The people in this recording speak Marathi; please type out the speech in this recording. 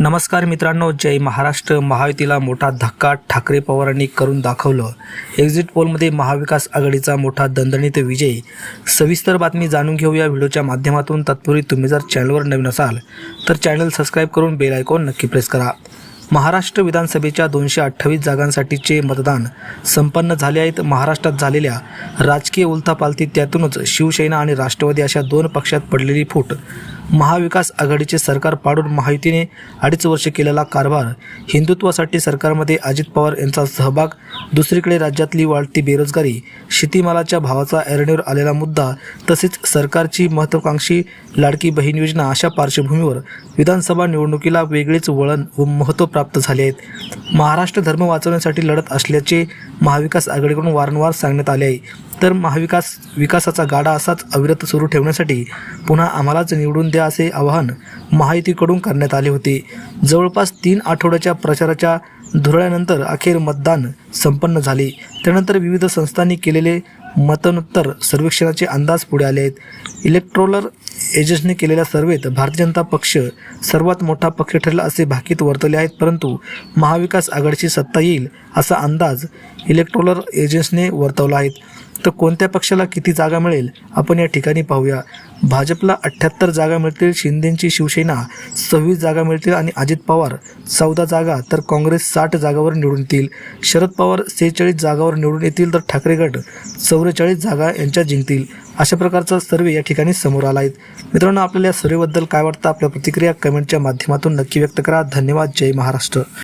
नमस्कार मित्रांनो जय महाराष्ट्र. महायुतीला मोठा धक्का ठाकरे पवारांनी करून दाखवलं. एक्झिट पोलमध्ये महाविकास आघाडीचा मोठा दणदणीत विजय. सविस्तर बातमी जाणून घेऊया व्हिडिओच्या माध्यमातून. तत्पूर्वी तुम्ही जर चॅनलवर नवीन असाल तर चॅनल सबस्क्राईब करून बेल आयकॉन नक्की प्रेस करा. महाराष्ट्र विधानसभेच्या दोनशे अठ्ठावीस जागांसाठीचे मतदान संपन्न झाले आहेत. महाराष्ट्रात झालेल्या राजकीय उलथापालथी त्यातूनच शिवसेना आणि राष्ट्रवादी अशा दोन पक्षात पडलेली फूट. महाविकास आघाडीचे सरकार पाडून महायुतीने अडीच वर्ष केलेला कारभार हिंदुत्वासाठी सरकारमध्ये अजित पवार यांचा सहभाग दुसरीकडे राज्यातली वाढती बेरोजगारी शेतीमालाच्या भावाचा ऐरणीवर आलेला मुद्दा तसेच सरकारची महत्त्वाकांक्षी लाडकी बहीण योजना अशा पार्श्वभूमीवर विधानसभा निवडणुकीला वेगळेच वळण व महत्त्व प्राप्त झाले आहेत. महाराष्ट्र धर्म वाचवण्यासाठी लढत असल्याचे महाविकास आघाडीकडून वारंवार सांगण्यात आले आहे. तर महाविकास विकासाचा गाडा असाच अविरत सुरू ठेवण्यासाठी पुन्हा आम्हालाच निवडून द्या असे आवाहन महायुतीकडून करण्यात आले होते. जवळपास तीन आठवड्याच्या प्रचाराच्या धुरळ्यानंतर अखेर मतदान संपन्न झाले. त्यानंतर विविध संस्थांनी केलेले मतनोत्तर सर्वेक्षणाचे अंदाज पुढे आले आहेत. इलेक्ट्रोलर एजन्सने केलेल्या सर्वेत भारतीय जनता पक्ष सर्वात मोठा पक्ष ठरला असे भाकीत वर्तवले आहेत परंतु महाविकास आघाडीची सत्ता येईल असा अंदाज इलेक्ट्रोलर एजन्सने वर्तवला आहे. तर कोणत्या पक्षाला किती जागा मिळेल आपण या ठिकाणी पाहूया. भाजपला अठ्ठ्याहत्तर जागा मिळतील शिंदेंची शिवसेना सव्वीस जागा मिळतील आणि अजित पवार चौदा जागा तर काँग्रेस साठ जागावर निवडून येतील. शरद पवार सेहेचाळीस जागावर निवडून येतील तर ठाकरे गट चौवेचाळीस जागा यांच्या जिंकतील. अशा प्रकारचा सर्वे या ठिकाणी समोर आला आहे मित्रांनो आपल्याला या सर्वेबद्दल काय वाटतं? आपल्या प्रतिक्रिया कमेंटच्या माध्यमातून नक्की व्यक्त करा. धन्यवाद. जय महाराष्ट्र.